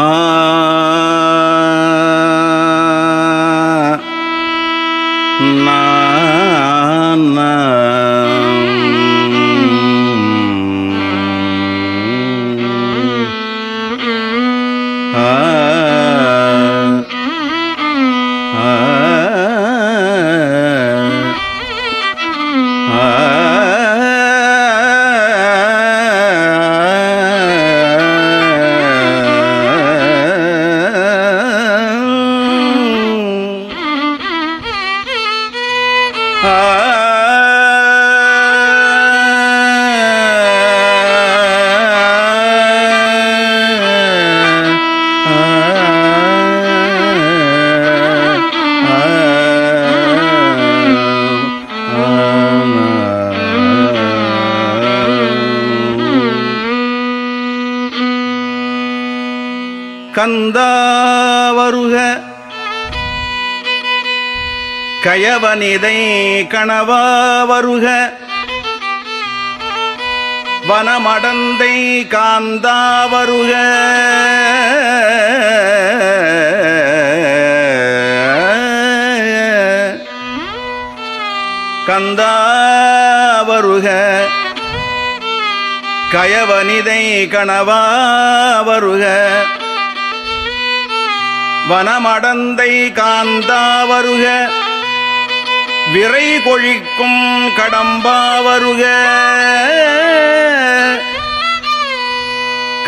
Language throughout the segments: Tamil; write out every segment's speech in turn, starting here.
Ah கந்தா வருக கயவனிதை கணவா வருக வனமடந்தை காந்தா வருக கந்தா வருக கயவனிதை கணவா வருக வனமடந்தை காந்தா வருக விரை கொழிக்கும் கடம்பா வருக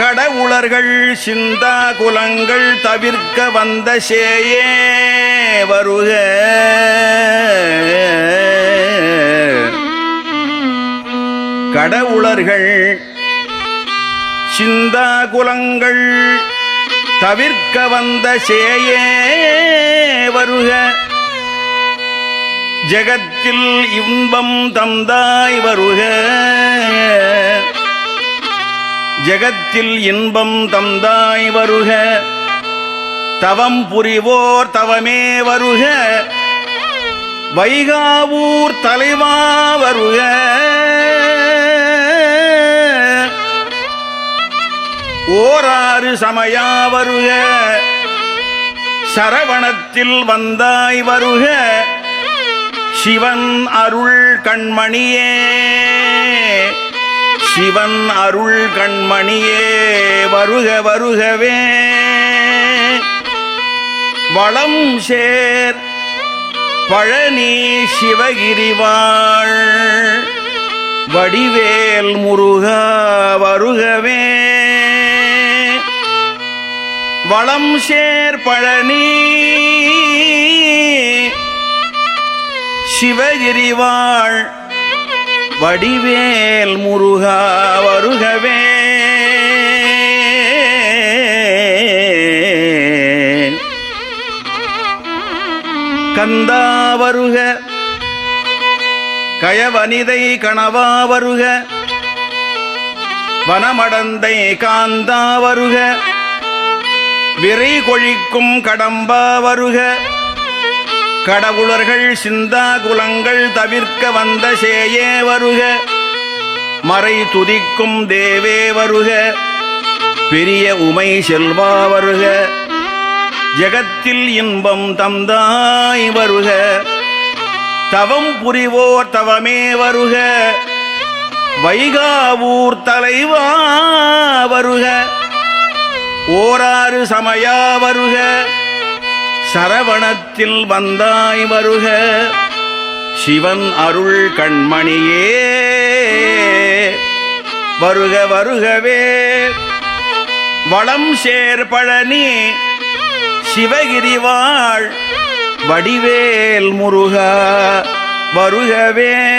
கடவுளர்கள் சிந்தா குலங்கள் தவிர்க்க வந்த சேயே வருக. கடவுளர்கள் சிந்தா குலங்கள் தவிர்க்க வந்த சேயே ஜெகத்தில் இன்பம் தந்தாய் வருக. ஜகத்தில் இன்பம் தந்தாய் வருக. தவம் புரிவோர் தவமே வருக. வைகாவூர் தலைவா வருக. ஓராறு சமயா வருக. சரவணத்தில் வந்தாய் வருக. சிவன் அருள் கண்மணியே. சிவன் அருள் கண்மணியே வருக வருகவே. வளம் சேர் பழனி சிவகிரிவாள். வடிவேல் முருகா வருகவே. வளம் சேர் பழனி சிவகிரிவாள். வடிவேல் முருகா வருகவே. கந்தா வருக. கயவனிதை கணவா வருக. வனமடந்தை காந்தா வருக. விரை கொழிக்கும் கடம்பா வருக. கடவுளர்கள் சிந்தா குலங்கள் தவிர்க்க வந்த சேயே வருக. மறை துதிக்கும் தேவே வருக. பெரிய உமை செல்வா வருக. ஜெகத்தில் இன்பம் தந்தாய் வருக. தவம் புரிவோர் தவமே வருக. வைகாவூர் தலைவா வருக. ஓராறு சமயா வருக. சரவணத்தில் வந்தாய் வருக. சிவன் அருள் கண்மணியே. வருக வருகவே. வளம் சேர் பழனி. சிவகிரிவாள் வடிவேல் முருகா. வருகவே.